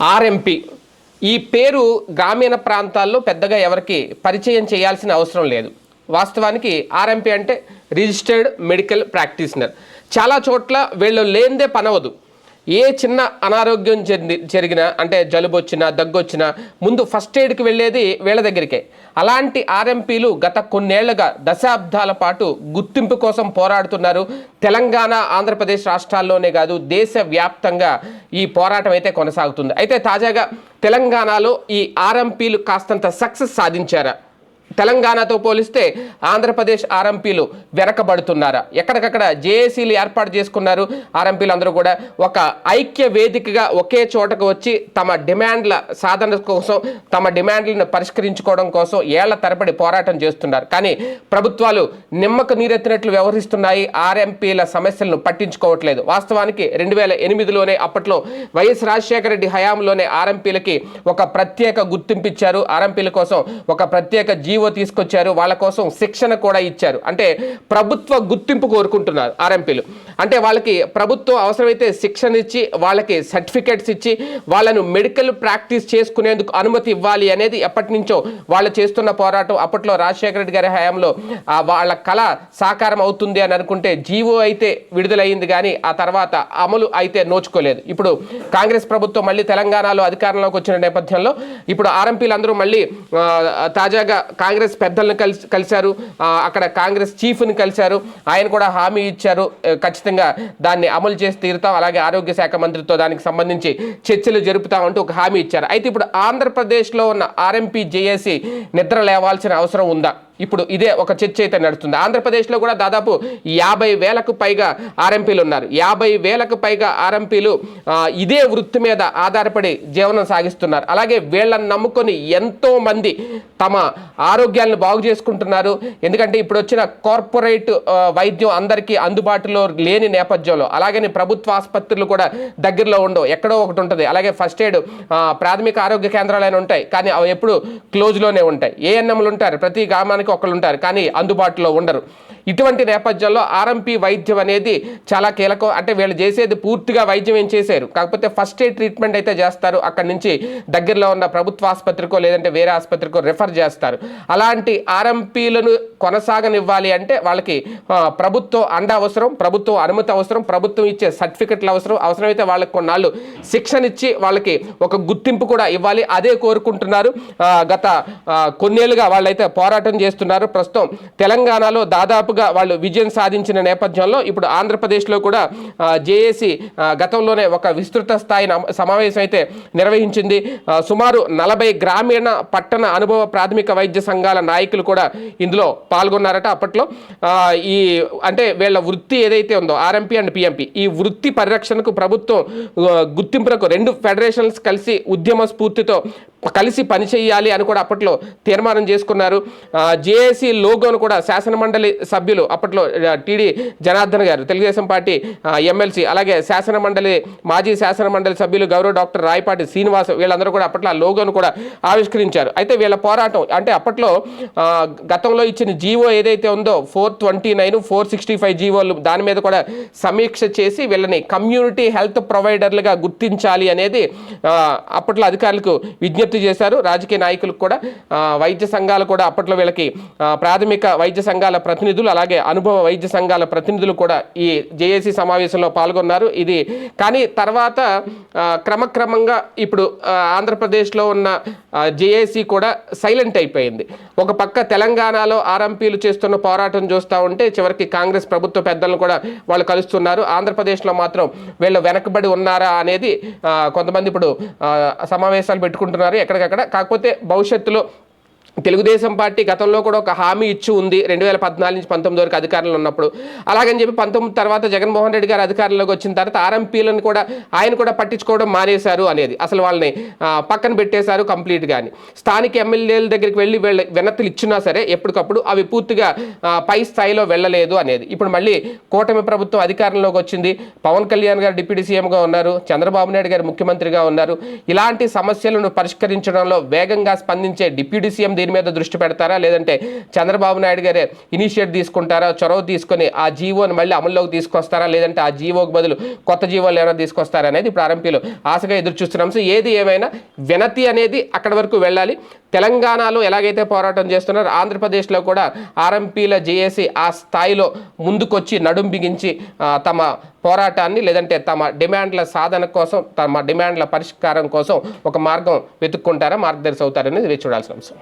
RMP. ఈ పేరు గ్రామీణ ప్రాంతాల్లో పెద్దగా ఎవరికి పరిచయం చేయాల్సిన అవసరం లేదు. వాస్తవానికి ఆర్ఎంపీ అంటే రిజిస్టర్డ్ మెడికల్ ప్రాక్టీషనర్. చాలా చోట్ల వీళ్ళు లేనిదే పనవదు. ఏ చిన్న అనారోగ్యం జరి జరిగినా అంటే జలుబు వచ్చినా దగ్గు వచ్చినా ముందు ఫస్ట్ ఎయిడ్కి వెళ్ళేది వీళ్ళ దగ్గరికే. అలాంటి ఆర్ఎంపీలు గత కొన్నేళ్ళుగా దశాబ్దాల పాటు గుర్తింపు కోసం పోరాడుతున్నారు. తెలంగాణ ఆంధ్రప్రదేశ్ రాష్ట్రాల్లోనే కాదు దేశవ్యాప్తంగా ఈ పోరాటం అయితే కొనసాగుతుంది. అయితే తాజాగా తెలంగాణలో ఈ ఆర్ఎంపీలు కాస్తంత సక్సెస్ సాధించారా? తెలంగాణతో పోలిస్తే ఆంధ్రప్రదేశ్ ఆర్ఎంపీలు వెనకబడుతున్నారా? ఎక్కడికక్కడ జేఏసీలు ఏర్పాటు చేసుకున్నారు? ఆర్ఎంపీలు అందరూ కూడా ఒక ఐక్య వేదికగా ఒకే చోటకు వచ్చి తమ డిమాండ్ల సాధన కోసం తమ డిమాండ్లను పరిష్కరించుకోవడం కోసం ఏళ్ళ తరబడి పోరాటం చేస్తున్నారు. కానీ ప్రభుత్వాలు నిమ్మకు నీరెత్తినట్లు వ్యవహరిస్తున్నాయి. ఆర్ఎంపీల సమస్యలను పట్టించుకోవట్లేదు. వాస్తవానికి రెండు వేల ఎనిమిదిలోనే అప్పట్లో వైఎస్ రాజశేఖర రెడ్డి హయాంలోనే ఆర్ఎంపీలకి ఒక ప్రత్యేక గుర్తింపు ఇచ్చారు. ఆర్ఎంపీల కోసం ఒక ప్రత్యేక జీవో తీసుకొచ్చారు వాళ్ళ కోసం శిక్షణ కూడా ఇచ్చారు. అంటే ప్రభుత్వ గుర్తింపు కోరుకుంటున్నారు ఆర్ఎంపీలు. అంటే వాళ్ళకి ప్రభుత్వం అవసరమైతే శిక్షణ ఇచ్చి వాళ్ళకి సర్టిఫికేట్స్ ఇచ్చి వాళ్ళను మెడికల్ ప్రాక్టీస్ చేసుకునేందుకు అనుమతి ఇవ్వాలి అనేది ఎప్పటి నుంచో వాళ్ళు చేస్తున్న పోరాటం. అప్పట్లో రాజశేఖర రెడ్డి గారి హయాంలో వాళ్ళ కళ సాకారం అవుతుంది అని అనుకుంటే జీవో అయితే విడుదలైంది కానీ ఆ తర్వాత అమలు అయితే నోచుకోలేదు. ఇప్పుడు కాంగ్రెస్ ప్రభుత్వం మళ్ళీ తెలంగాణలో అధికారంలోకి వచ్చిన నేపథ్యంలో ఇప్పుడు ఆర్ఎంపీలు అందరూ మళ్ళీ తాజాగా కాంగ్రెస్ పెద్దలను కలిసి కలిశారు. అక్కడ కాంగ్రెస్ చీఫ్ని కలిశారు. ఆయన కూడా హామీ ఇచ్చారు. ఖచ్చితంగా దాన్ని అమలు చేసి తీరుతాం. అలాగే ఆరోగ్య శాఖ మంత్రితో దానికి సంబంధించి చర్చలు జరుపుతామంటూ ఒక హామీ ఇచ్చారు. అయితే ఇప్పుడు ఆంధ్రప్రదేశ్లో ఉన్న ఆర్ఎంపీ జేఏసీ నిద్ర లేవాల్సిన అవసరం ఉందా? ఇప్పుడు ఇదే ఒక చర్చ అయితే నడుస్తుంది. ఆంధ్రప్రదేశ్లో కూడా దాదాపు యాభై వేలకు పైగా ఆర్ఎంపీలు ఉన్నారు. యాభై వేలకు పైగా ఆర్ఎంపీలు ఇదే వృత్తి మీద ఆధారపడి జీవనం సాగిస్తున్నారు. అలాగే వీళ్ళని నమ్ముకొని ఎంతోమంది తమ ఆరోగ్యాలను బాగు చేసుకుంటున్నారు. ఎందుకంటే ఇప్పుడు వచ్చిన కార్పొరేట్ వైద్యం అందరికీ అందుబాటులో లేని నేపథ్యంలో అలాగే ప్రభుత్వ ఆసుపత్రులు కూడా దగ్గరలో ఉండవు. ఎక్కడో ఒకటి ఉంటుంది. అలాగే ఫస్ట్ ఎయిడ్ ప్రాథమిక ఆరోగ్య కేంద్రాలైనా ఉంటాయి. కానీ అవి ఎప్పుడు క్లోజ్లోనే ఉంటాయి. ఏఎన్ఎంలు ఉంటారు. ప్రతి గ్రామానికి ఒకళ్ళు ఉంటారు కానీ అందుబాటులో ఉండరు. ఇటువంటి నేపథ్యంలో ఆర్ఎంపీ వైద్యం అనేది చాలా కీలకం. అంటే వీళ్ళు చేసేది పూర్తిగా వైద్యం ఏం చేశారు కాకపోతే ఫస్ట్ ఎయిడ్ ట్రీట్మెంట్ అయితే చేస్తారు. అక్కడి నుంచి దగ్గరలో ఉన్న ప్రభుత్వ ఆసుపత్రికో లేదంటే వేరే ఆసుపత్రికో రిఫర్ చేస్తారు. అలాంటి ఆర్ఎంపీలను కొనసాగనివ్వాలి అంటే వాళ్ళకి ప్రభుత్వం అండ అవసరం ప్రభుత్వం అనుమతి అవసరం ప్రభుత్వం ఇచ్చే సర్టిఫికెట్లు అవసరం. అవసరమైతే వాళ్ళకి కొన్నాళ్ళు శిక్షణ ఇచ్చి వాళ్ళకి ఒక గుర్తింపు కూడా ఇవ్వాలి. అదే కోరుకుంటున్నారు. గత కొన్నేళ్ళుగా వాళ్ళైతే పోరాటం చేస్తున్నారు. ప్రస్తుతం తెలంగాణలో దాదాపుగా వాళ్ళు విజయం సాధించిన నేపథ్యంలో ఇప్పుడు ఆంధ్రప్రదేశ్లో కూడా జేఏసీ గతంలోనే ఒక విస్తృత స్థాయి సమావేశం అయితే నిర్వహించింది. సుమారు నలభై గ్రామీణ పట్టణ అనుభవ ప్రాథమిక వైద్య సంఘాల నాయకులు కూడా ఇందులో పాల్గొన్నారట. అప్పట్లో ఈ అంటే వీళ్ళ వృత్తి ఏదైతే ఉందో ఆర్ఎంపీ అండ్ పిఎంపీ ఈ వృత్తి పరిరక్షణకు ప్రభుత్వం గుర్తింపులకు రెండు ఫెడరేషన్స్ కలిసి ఉద్యమ స్ఫూర్తితో కలిసి పనిచేయాలి అని కూడా అప్పట్లో తీర్మానం చేసుకున్నారు. జేఏసీ లోగోను కూడా శాసనమండలి సభ్యులు అప్పట్లో టీడీ జనార్దన్ గారు తెలుగుదేశం పార్టీ ఎమ్మెల్సీ అలాగే శాసనమండలి మాజీ శాసనమండలి సభ్యులు గౌరవ డాక్టర్ రాయపాటి శ్రీనివాస్ వీళ్ళందరూ కూడా అప్పట్లో ఆ లోగోను కూడా ఆవిష్కరించారు. అయితే వీళ్ళ పోరాటం అంటే అప్పట్లో గతంలో ఇచ్చిన జీవో ఏదైతే ఉందో four twenty nine four sixty five జీవోలు దాని మీద కూడా సమీక్ష చేసి వీళ్ళని కమ్యూనిటీ హెల్త్ ప్రొవైడర్లుగా గుర్తించాలి అనేది అప్పట్లో అధికారులకు విజ్ఞప్తి చేశారు. రాజకీయ నాయకులకు కూడా వైద్య సంఘాలు కూడా అప్పట్లో వీళ్ళకి ప్రాథమిక వైద్య సంఘాల ప్రతినిధులు అలాగే అనుభవ వైద్య సంఘాల ప్రతినిధులు కూడా ఈ జేఏసీ సమావేశంలో పాల్గొన్నారు. ఇది కానీ తర్వాత క్రమక్రమంగా ఇప్పుడు ఆంధ్రప్రదేశ్లో ఉన్న జేఏసీ కూడా సైలెంట్ అయిపోయింది. ఒక పక్క తెలంగాణలో ఆర్ఎంపీలు చేస్తున్న పోరాటం చూస్తూ ఉంటే చివరికి కాంగ్రెస్ ప్రభుత్వ పెద్దలను కూడా వాళ్ళు కలుస్తున్నారు. ఆంధ్రప్రదేశ్లో మాత్రం వీళ్ళు వెనకబడి ఉన్నారా అనేది కొంతమంది ఇప్పుడు సమావేశాలు పెట్టుకుంటున్నారు. ఎక్కడికక్కడ. కాకపోతే భవిష్యత్తులో తెలుగుదేశం పార్టీ గతంలో కూడా ఒక హామీ ఇచ్చి ఉంది. రెండు వేల పద్నాలుగు నుంచి పంతొమ్మిది వరకు అధికారంలో ఉన్నప్పుడు. అలాగని చెప్పి పంతొమ్మిది తర్వాత జగన్మోహన్ రెడ్డి గారు అధికారంలోకి వచ్చిన తర్వాత ఆర్ఎంపీలను కూడా ఆయన కూడా పట్టించుకోవడం మానేశారు అనేది. అసలు వాళ్ళని పక్కన పెట్టేశారు కంప్లీట్గా అని స్థానిక ఎమ్మెల్యేల దగ్గరికి వెళ్ళి వెళ్ళి వినతులు ఇచ్చినా సరే ఎప్పటికప్పుడు అవి పూర్తిగా పై స్థాయిలో వెళ్ళలేదు అనేది. ఇప్పుడు మళ్ళీ కూటమి ప్రభుత్వం అధికారంలోకి వచ్చింది. పవన్ కళ్యాణ్ గారు డిప్యూటీ సీఎంగా ఉన్నారు. చంద్రబాబు నాయుడు గారు ముఖ్యమంత్రిగా ఉన్నారు. ఇలాంటి సమస్యలను పరిష్కరించడంలో వేగంగా స్పందించే డిప్యూటీ సీఎం దీని మీద దృష్టి పెడతారా? లేదంటే చంద్రబాబు నాయుడు గారే ఇనిషియేట్ తీసుకుంటారా? చొరవ తీసుకొని ఆ జీవోని మళ్ళీ అమల్లోకి తీసుకొస్తారా? లేదంటే ఆ జీవోకి బదులు కొత్త జీవోలు ఏమైనా తీసుకొస్తారా అనేది ఇప్పుడు ఆశగా ఎదురు చూస్తున్నాం సో ఏది ఏమైనా వినతి అనేది అక్కడి వరకు వెళ్ళాలి. తెలంగాణలో ఎలాగైతే పోరాటం చేస్తున్నారో ఆంధ్రప్రదేశ్లో కూడా ఆర్ఎంపీల జేఏసీ ఆ స్థాయిలో ముందుకొచ్చి నడుం బిగించి తమ పోరాటాన్ని లేదంటే తమ డిమాండ్ల సాధన కోసం తమ డిమాండ్ల పరిష్కారం కోసం ఒక మార్గం వెతుక్కుంటారా? మార్గదర్శి అవుతారనేది వేచి చూడాల్సిన అంశం.